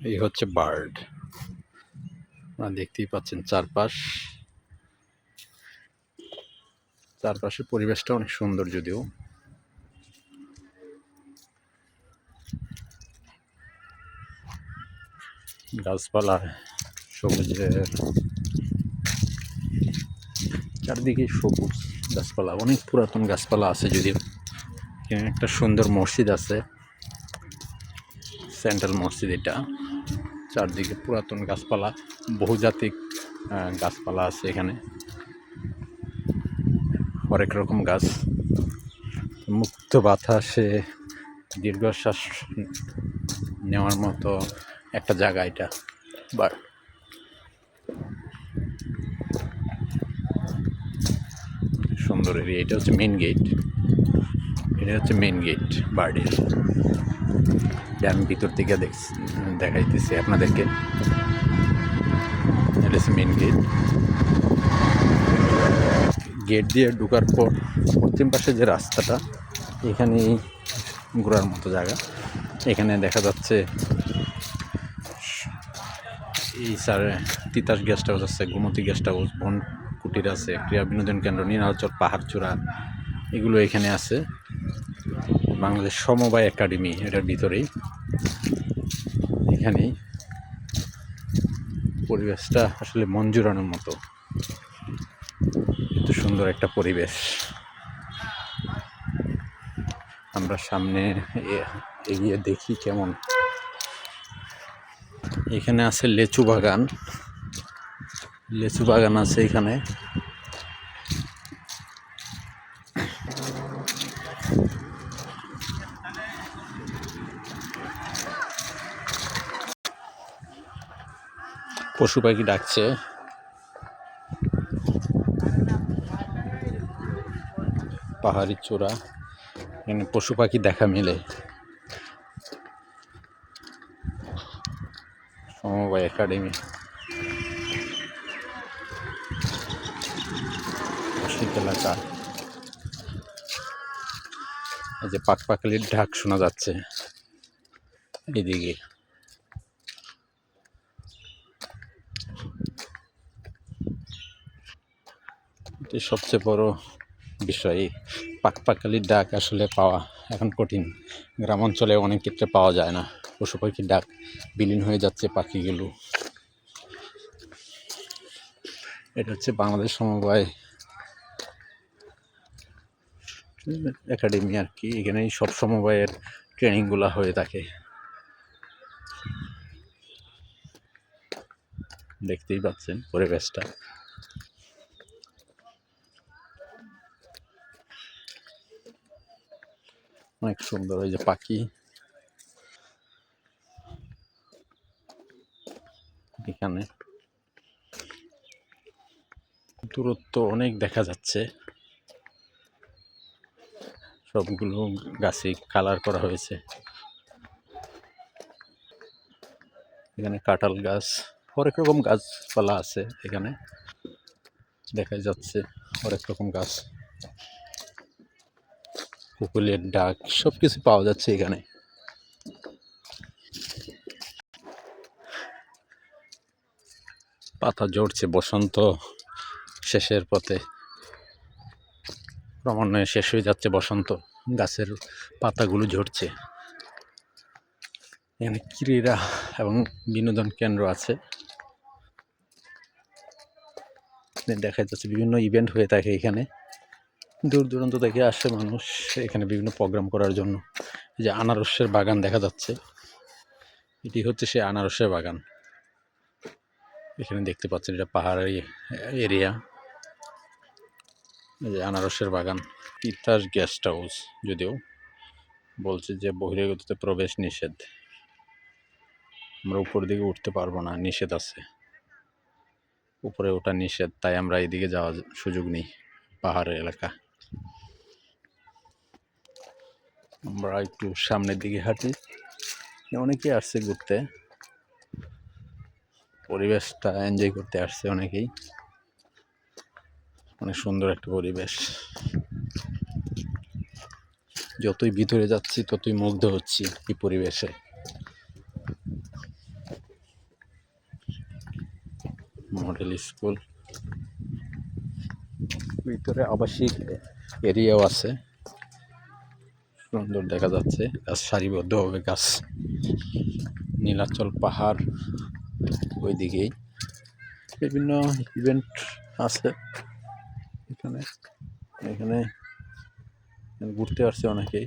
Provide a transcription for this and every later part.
এই হচ্ছে বার্ড। আপনারা দেখতেই পাচ্ছেন চারপাশ। চারপাশের পরিবেশটা অনেক সুন্দর যদিও। গাছপালা সবুজের। চারদিকে সবুজ গাছপালা, অনেক পুরাতন গাছপালা আছে যদিও। একটা সুন্দর মসজিদ আছে। সেন্ট্রাল মসজিদ এটা। চারদিকে পুরাতন গাছপালা, বহুজাতিক গাছপালা আছে এখানে। হরেক রকম গাছ। মুক্ত বাতাসে দীর্ঘশ্বাস নেওয়ার মতো একটা জায়গা এটা। বা সুন্দর এরিয়া। এটা হচ্ছে মেন গেট এটা হচ্ছে মেন গেট বার্ডের আমি ভিতর থেকে দেখাইতেছি আপনাদেরকে। মেন গেট গেট দিয়ে ঢুকার পর পশ্চিম পাশে যে রাস্তাটা, এখানেই ঘোরার মতো জায়গা। এখানে দেখা যাচ্ছে এই স্যার, তিতাস গেস্ট হাউস আছে, গোমতী গেস্ট হাউস বন কুটির আছে, ক্রীড়া বিনোদন কেন্দ্র নীলাচর পাহাড় চূড়া এগুলো এখানে আছে। বাংলাদেশ সমবায় একাডেমি, এটার ভিতরেই। এখানেই পরিবেশটা আসলে জুড়ানোর মতো। এত সুন্দর একটা পরিবেশ। আমরা সামনে এগিয়ে দেখি কেমন। এখানে আছে লেচু বাগান। লেচু বাগান আছে এখানে। পশু পাখি ডাকছে। পাহাড়ি চূড়া। এখানে পশু পাখি দেখা মেলে। সমবায় একাডেমি। এলাকা। এই যে পাক পাকালির ঢাক শোনা যাচ্ছে। এদিকে। এটি সবচেয়ে বড় বিষয় পাকপাকালির ডাক আসলে পাওয়া এখন কঠিন। গ্রাম অঞ্চলে অনেক ক্ষেত্রে পাওয়া যায় না। পশু পাখির ডাক বিলীন হয়ে যাচ্ছে পাখিগুলো। এটা হচ্ছে বাংলাদেশ সমবায় একাডেমি আর কি। এখানেই সব সমবায়ের ট্রেনিংগুলো হয়ে থাকে। দেখতেই পাচ্ছেন পরিবেশটা। অনেক সুন্দর, ওই যে পাখি। এখানে দূরত্ব অনেক দেখা যাচ্ছে। সবগুলো গাছে কালার করা হয়েছে। এখানে কাঁঠাল গাছ হরেক রকম গাছপালা আছে এখানে। দেখা যাচ্ছে হরেক রকম গাছ। কুকুলের ডাক সব কিছু পাওয়া যাচ্ছে এখানে। পাতা ঝরছে বসন্ত, শেষের পথে ক্রমান্বয়ে শেষ হয়ে যাচ্ছে বসন্ত, গাছের পাতাগুলো ঝরছে। এখানে ক্রীড়া এবং বিনোদন কেন্দ্র আছে। দেখা যাচ্ছে বিভিন্ন ইভেন্ট হয়ে থাকে এখানে। দূর দূরান্ত থেকে আসে মানুষ এখানে বিভিন্ন প্রোগ্রাম করার জন্য। এই যে আনারসের বাগান দেখা যাচ্ছে। এটি হচ্ছে সেই আনারসের বাগান। এখানে দেখতে পাচ্ছেন এটা পাহাড়ি এরিয়া এই যে আনারসের বাগান। তিতাস গেস্ট হাউস যদিও বলছে যে বহিরাগততে প্রবেশ নিষেধ। আমরা উপর দিকে উঠতে পারব না, নিষেধ আছে। উপরে ওঠা নিষেধ, তাই আমরা এদিকে যাওয়ার সুযোগ নেই। পাহাড়ের এলাকা। আমরা একটু সামনের দিকে হাঁটি। অনেকেই আসছে ঘুরতে। পরিবেশটা এনজয় করতে আসছে অনেকেই। অনেক সুন্দর একটা পরিবেশ। যতই ভিতরে যাচ্ছি, ততই মুগ্ধ হচ্ছি এই পরিবেশে। Model school. ভিতরে আবাসিক। এরিয়াও আছে। সুন্দর দেখা যাচ্ছে। গাছ সারিবদ্ধ সারিবদ্ধভাবে গাছ। নীলাচল পাহাড় ওইদিকেই। বিভিন্ন ইভেন্ট আছে এখানে। এখানে ঘুরতে আসছে অনেকেই।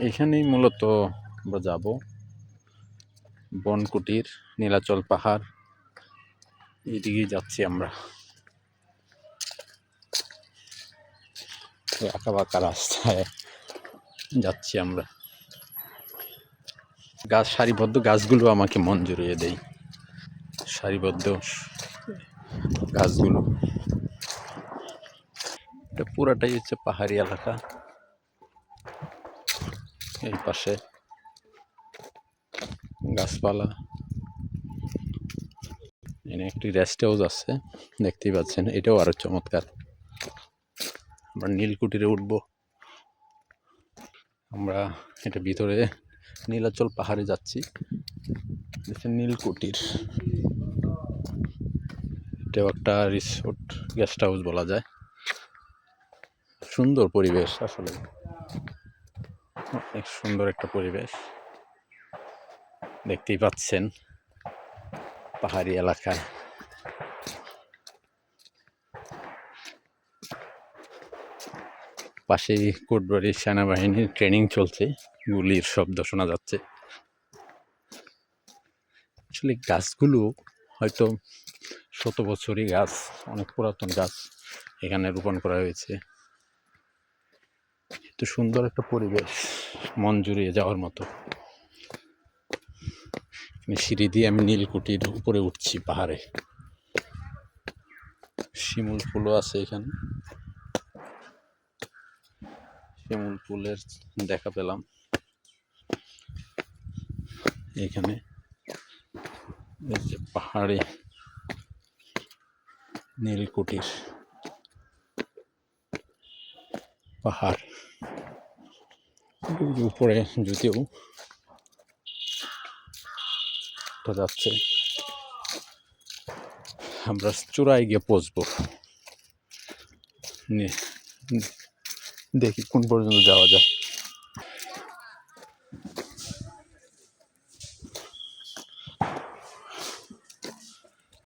এখানেই মূলত আমরা যাব। বনকুটির, নীলাচল পাহাড়। এইদিকেই যাচ্ছি আমরা। আঁকা বাঁকা রাস্তায় যাচ্ছি আমরা। গাছ, সারিবদ্ধ গাছগুলো আমাকে মন জুড়িয়ে দেয় সারিবদ্ধ গাছগুলো। এটা পুরাটাই হচ্ছে পাহাড়ি এলাকা। এই পাশে গাছপালা। এখানে একটি রেস্ট হাউস আছে, দেখতেই পাচ্ছেন। এটাও আরও চমৎকার। আমরা নীলকুটিরে উঠবো। আমরা এটা ভিতরে নীলাচল পাহাড়ে যাচ্ছি। নীলকুটির এটাও একটা রিসোর্ট গেস্ট হাউস বলা যায়। সুন্দর পরিবেশ আসলে। অনেক সুন্দর একটা পরিবেশ। দেখতেই পাচ্ছেন পাহাড়ি এলাকায় পাশেই কোটবাড়ির সেনাবাহিনীর ট্রেনিং চলছে। গুলির শব্দ শোনা যাচ্ছে। আসলে গাছগুলো হয়তো শত বছরই গাছ, অনেক পুরাতন গাছ এখানে রোপণ করা হয়েছে। এত সুন্দর একটা পরিবেশ, মন জুড়িয়ে যাওয়ার মতো। সিঁড়ি দিয়ে আমি নীলকুটির উপরে উঠছি পাহাড়ে। শিমুল ফুলও আছে এখানে। শিমুল ফুলের দেখা পেলাম। এখানে পাহাড়ে নীলকুটির পাহাড়। উপরে যদিও যাচ্ছে, আমরা চূড়ায় গিয়ে পৌঁছবো। দেখি কোন পর্যন্ত যাওয়া যায়।